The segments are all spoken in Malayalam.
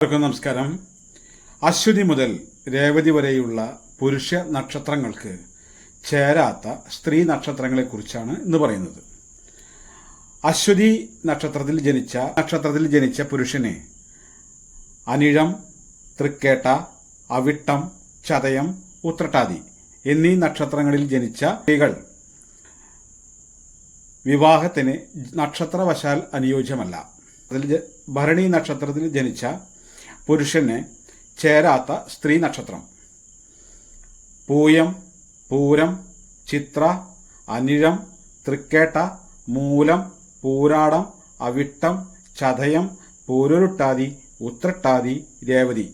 എല്ലാവർക്കും നമസ്കാരം. അശ്വതി മുതൽ രേവതി വരെയുള്ള പുരുഷ നക്ഷത്രങ്ങൾക്ക് ചേരാത്ത സ്ത്രീ നക്ഷത്രങ്ങളെക്കുറിച്ചാണ് ഇന്ന് പറയുന്നത്. അശ്വതി നക്ഷത്രത്തിൽ ജനിച്ച നക്ഷത്രത്തിൽ ജനിച്ച പുരുഷനെ അനിഴം തൃക്കേട്ട അവിട്ടം ചതയം ഉത്രട്ടാതി എന്നീ നക്ഷത്രങ്ങളിൽ ജനിച്ച സ്ത്രീകൾ വിവാഹത്തിന് നക്ഷത്രവശാൽ അനുയോജ്യമല്ല. അതിൽ ഭരണി നക്ഷത്രത്തിൽ ജനിച്ച പുരുഷന് ചേരാത്ത സ്ത്രീ നക്ഷത്രം. പൂയം പൂരം ചിത്ര അനിഴം തൃക്കേട്ട മൂലം പൂരാടം അവിട്ടം ചതയം പൂരുരുട്ടാതി ഉത്രട്ടാതി രേവതി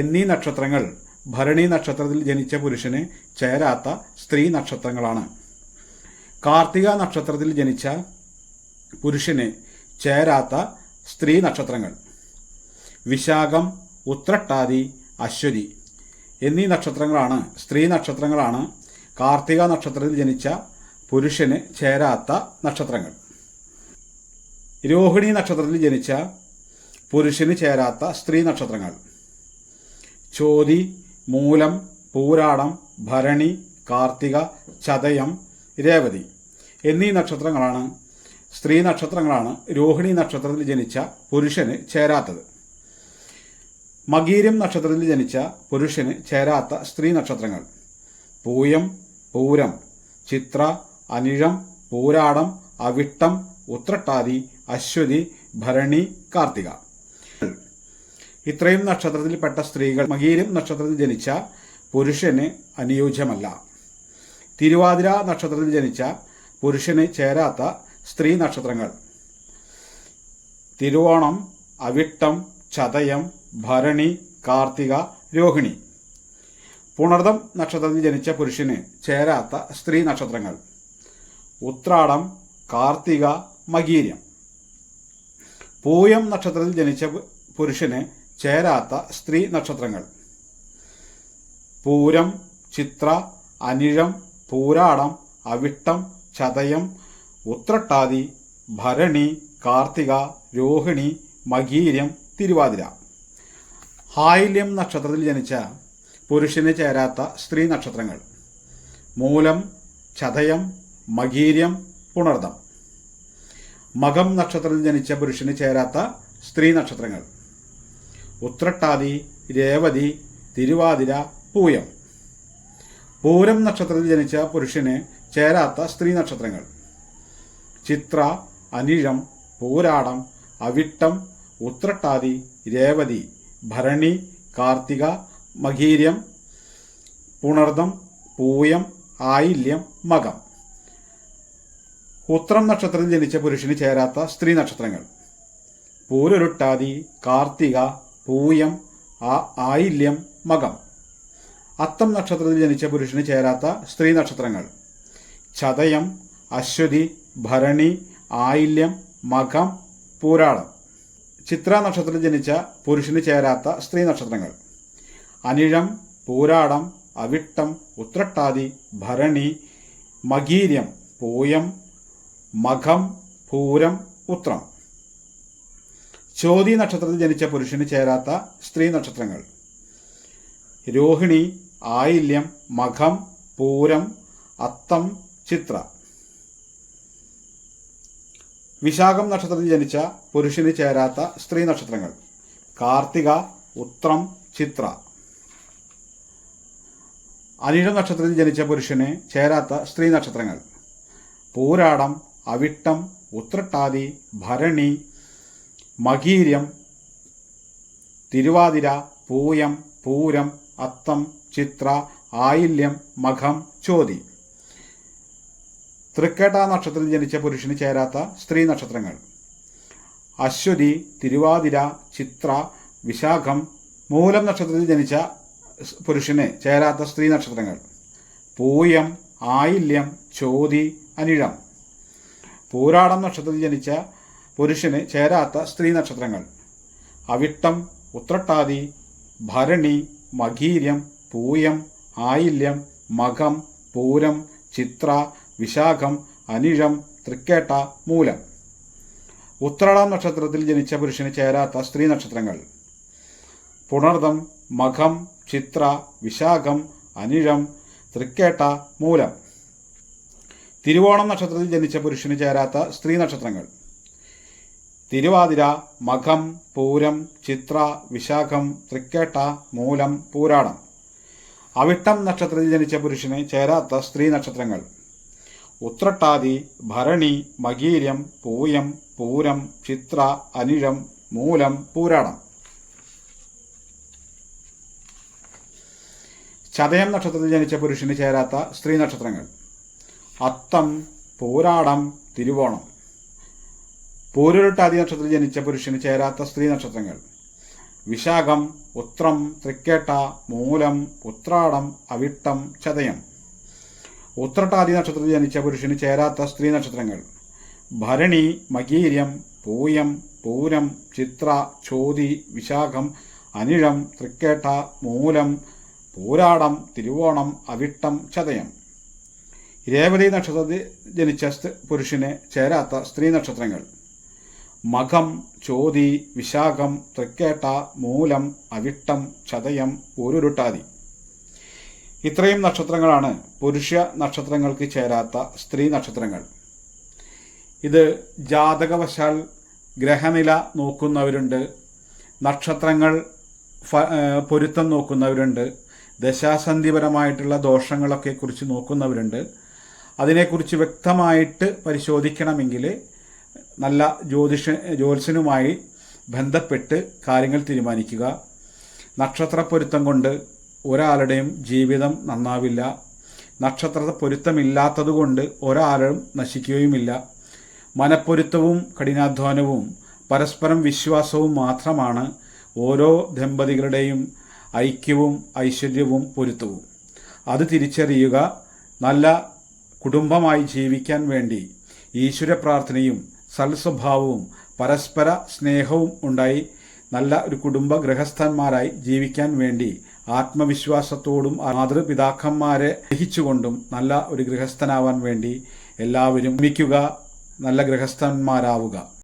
എന്നീ നക്ഷത്രങ്ങൾ ഭരണി നക്ഷത്രത്തിൽ ജനിച്ച പുരുഷന് ചേരാത്ത സ്ത്രീ നക്ഷത്രങ്ങളാണ്. കാർത്തിക നക്ഷത്രത്തിൽ ജനിച്ച പുരുഷന് ചേരാത്ത സ്ത്രീ നക്ഷത്രങ്ങൾ. വിശാഖം ഉത്രട്ടാതി അശ്വതി എന്നീ നക്ഷത്രങ്ങളാണ് സ്ത്രീ നക്ഷത്രങ്ങളാണ് കാർത്തിക നക്ഷത്രത്തിൽ ജനിച്ച പുരുഷന് ചേരാത്ത നക്ഷത്രങ്ങൾ. രോഹിണി നക്ഷത്രത്തിൽ ജനിച്ച പുരുഷന് ചേരാത്ത സ്ത്രീ നക്ഷത്രങ്ങൾ. ചോതി മൂലം പൂരാടം ഭരണി കാർത്തിക ചതയം രേവതി എന്നീ നക്ഷത്രങ്ങളാണ് സ്ത്രീ നക്ഷത്രങ്ങളാണ് രോഹിണി നക്ഷത്രത്തിൽ ജനിച്ച പുരുഷന് ചേരാത്തത്. മകീരം നക്ഷത്രത്തിൽ ജനിച്ച പുരുഷന് ചേരാത്ത സ്ത്രീ നക്ഷത്രങ്ങൾ. പൂയം പൂരം ചിത്ര അനിഴം പൂരാടം അവിട്ടം ഉത്രട്ടാതി അശ്വതി ഭരണി കാർത്തിക. ഇത്രയും നക്ഷത്രത്തിൽപ്പെട്ട സ്ത്രീകൾ മകീരം നക്ഷത്രത്തിൽ ജനിച്ച പുരുഷന് അനുയോജ്യമല്ല. തിരുവാതിര നക്ഷത്രത്തിൽ ജനിച്ച പുരുഷന് ചേരാത്ത സ്ത്രീ നക്ഷത്രങ്ങൾ. തിരുവോണം അവിട്ടം ചതയം ഭരണി കാർത്തിക രോഹിണി. പുണർദം നക്ഷത്രത്തിൽ ജനിച്ച പുരുഷന് ചേരാത്ത സ്ത്രീ നക്ഷത്രങ്ങൾ. ഉത്രാടം കാർത്തിക മകീര്യം. പൂയം നക്ഷത്രത്തിൽ ജനിച്ച പുരുഷന് ചേരാത്ത സ്ത്രീ നക്ഷത്രങ്ങൾ. പൂരം ചിത്ര അനിഴം പൂരാടം അവിട്ടം ചതയം ഉത്രട്ടാതി ഭരണി കാർത്തിക രോഹിണി മകീര്യം തിരുവാതിര. ഹായില്യം നക്ഷത്രത്തിൽ ജനിച്ച പുരുഷന് ചേരാത്ത സ്ത്രീ നക്ഷത്രങ്ങൾ. മൂലം ചതയം മകീര്യം പുണർദം. മകം നക്ഷത്രത്തിൽ ജനിച്ച പുരുഷന് ചേരാത്ത സ്ത്രീ നക്ഷത്രങ്ങൾ. ഉത്രട്ടാതി രേവതി തിരുവാതിര പൂയം. പൂരം നക്ഷത്രത്തിൽ ജനിച്ച പുരുഷന് ചേരാത്ത സ്ത്രീ നക്ഷത്രങ്ങൾ. ചിത്ര അനിഴം പൂരാടം അവിട്ടം ഉത്രട്ടാതി രേവതി ഭരണി കാർത്തിക മഹീര്യം പുണർദം പൂയം ആയില്യം മകം. ഉത്രം നക്ഷത്രത്തിൽ ജനിച്ച പുരുഷന് ചേരാത്ത സ്ത്രീ നക്ഷത്രങ്ങൾ. പൂരുരുട്ടാതി കാർത്തിക പൂയം ആയില്യം മകം. അത്തം നക്ഷത്രത്തിൽ ജനിച്ച പുരുഷന് ചേരാത്ത സ്ത്രീ നക്ഷത്രങ്ങൾ. ചതയം അശ്വതി ഭരണി ആയില്യം മകം പൂരാളം. ചിത്ര നക്ഷത്രത്തിൽ ജനിച്ച പുരുഷന് ചേരാത്ത സ്ത്രീ നക്ഷത്രങ്ങൾ. അനിഴം പൂരാടം അവിട്ടം ഉത്രട്ടാതി ഭരണി മകീര്യം പൂയം മഖം പൂരം ഉത്രം. ചോതി നക്ഷത്രത്തിൽ ജനിച്ച പുരുഷന് ചേരാത്ത സ്ത്രീ നക്ഷത്രങ്ങൾ. രോഹിണി ആയില്യം മഖം പൂരം അത്തം ചിത്ര. വിശാഖം നക്ഷത്രത്തിൽ ജനിച്ച പുരുഷന് ചേരാത്ത സ്ത്രീ നക്ഷത്രങ്ങൾ. കാർത്തിക ഉത്രം ചിത്ര. അനിഴ നക്ഷത്രത്തിൽ ജനിച്ച പുരുഷന് ചേരാത്ത സ്ത്രീ നക്ഷത്രങ്ങൾ. പൂരാടം അവിട്ടം ഉത്രട്ടാതി ഭരണി മകീര്യം തിരുവാതിര പൂയം പൂരം അത്തം ചിത്ര ആയില്യം മഖം ചോതി. തൃക്കേട്ട നക്ഷത്രത്തിൽ ജനിച്ച പുരുഷന് ചേരാത്ത സ്ത്രീ നക്ഷത്രങ്ങൾ. അശ്വതി തിരുവാതിര ചിത്ര വിശാഖം മൂലം നക്ഷത്രത്തിൽ ജനിച്ച പുരുഷന് ചേരാത്ത സ്ത്രീ നക്ഷത്രങ്ങൾ. പൂയം ആയില്യം ചോതി അനിഴം. പൂരാടം നക്ഷത്രത്തിൽ ജനിച്ച പുരുഷന് ചേരാത്ത സ്ത്രീ നക്ഷത്രങ്ങൾ. അവിട്ടം ഉത്രട്ടാതി ഭരണി മഖീര്യം പൂയം ആയില്യം മകം പൂരം ചിത്ര വിശാഖം അനിഷം തൃക്കേട്ട മൂലം. ഉത്രാടം നക്ഷത്രത്തിൽ ജനിച്ച പുരുഷന് ചേരാത്ത സ്ത്രീ നക്ഷത്രങ്ങൾ. പുണർദം മഖം ചിത്ര വിശാഖം അനിഷം തൃക്കേട്ട മൂലം. തിരുവോണം നക്ഷത്രത്തിൽ ജനിച്ച പുരുഷന് ചേരാത്ത സ്ത്രീ നക്ഷത്രങ്ങൾ. തിരുവാതിര മഖം പൂരം ചിത്ര വിശാഖം തൃക്കേട്ട മൂലം പൂരാടം. അവിട്ടം നക്ഷത്രത്തിൽ ജനിച്ച പുരുഷന് ചേരാത്ത സ്ത്രീ നക്ഷത്രങ്ങൾ. ഉത്രട്ടാതി ഭരണി മകീര്യം പൂയം പൂരം ചിത്ര അനിഴം മൂലം പൂരാടം. ചതയം നക്ഷത്രത്തിൽ ജനിച്ച പുരുഷന് ചേരാത്ത സ്ത്രീ നക്ഷത്രങ്ങൾ. അത്തം പൂരാടം തിരുവോണം. പൂരുരുട്ടാതി നക്ഷത്രത്തിൽ ജനിച്ച പുരുഷന് ചേരാത്ത സ്ത്രീ നക്ഷത്രങ്ങൾ. വിശാഖം ഉത്രം തൃക്കേട്ട മൂലം ഉത്രാടം അവിട്ടം ചതയം. ഉത്രട്ടാതി നക്ഷത്രത്തിൽ ജനിച്ച പുരുഷന് ചേരാത്ത സ്ത്രീ നക്ഷത്രങ്ങൾ. ഭരണി മകീര്യം പൂയം പൂരം ചിത്ര ചോതി വിശാഖം അനിഴം തൃക്കേട്ട മൂലം പൂരാടം തിരുവോണം അവിട്ടം ചതയം. രേവതി നക്ഷത്രത്തിൽ ജനിച്ച പുരുഷന് ചേരാത്ത സ്ത്രീ നക്ഷത്രങ്ങൾ. മഖം ചോതി വിശാഖം തൃക്കേട്ട മൂലം അവിട്ടം ചതയം ഊരുരുട്ടാതി ഇത്രയും നക്ഷത്രങ്ങളാണ് പുരുഷ നക്ഷത്രങ്ങൾക്ക് ചേരാത്ത സ്ത്രീ നക്ഷത്രങ്ങൾ. ഇത് ജാതകവശാൽ ഗ്രഹനില നോക്കുന്നവരുണ്ട് നക്ഷത്രങ്ങൾ പൊരുത്തം നോക്കുന്നവരുണ്ട് ദശാസന്ധിപരമായിട്ടുള്ള ദോഷങ്ങളൊക്കെ കുറിച്ച് നോക്കുന്നവരുണ്ട്. അതിനെക്കുറിച്ച് വ്യക്തമായിട്ട് പരിശോധിക്കണമെങ്കിൽ നല്ല ജ്യോതിഷ ജ്യോത്സ്യനുമായി ബന്ധപ്പെട്ട് കാര്യങ്ങൾ തീരുമാനിക്കുക. നക്ഷത്ര പൊരുത്തം കൊണ്ട് ഒരാളുടെയും ജീവിതം നന്നാവില്ല. നക്ഷത്ര പൊരുത്തമില്ലാത്തതുകൊണ്ട് ഒരാളും നശിക്കുകയുമില്ല. മനപ്പൊരുത്തവും കഠിനാധ്വാനവും പരസ്പരം വിശ്വാസവും മാത്രമാണ് ഓരോ ദമ്പതികളുടെയും ഐക്യവും ഐശ്വര്യവും പൊരുത്തവും. അത് തിരിച്ചറിയുക നല്ല കുടുംബമായി ജീവിക്കാൻ വേണ്ടി ഈശ്വര പ്രാർത്ഥനയും സൽസ്വഭാവവും പരസ്പര സ്നേഹവും ഉണ്ടായി നല്ല ഒരു കുടുംബ ഗൃഹസ്ഥന്മാരായി ജീവിക്കാൻ വേണ്ടി ആത്മവിശ്വാസത്തോടും മാതൃപിതാക്കന്മാരെ ഗ്രഹിച്ചുകൊണ്ടും നല്ല ഒരു ഗൃഹസ്ഥനാവാൻ വേണ്ടി എല്ലാവരും ശ്രമിക്കുക നല്ല ഗൃഹസ്ഥന്മാരാവുക.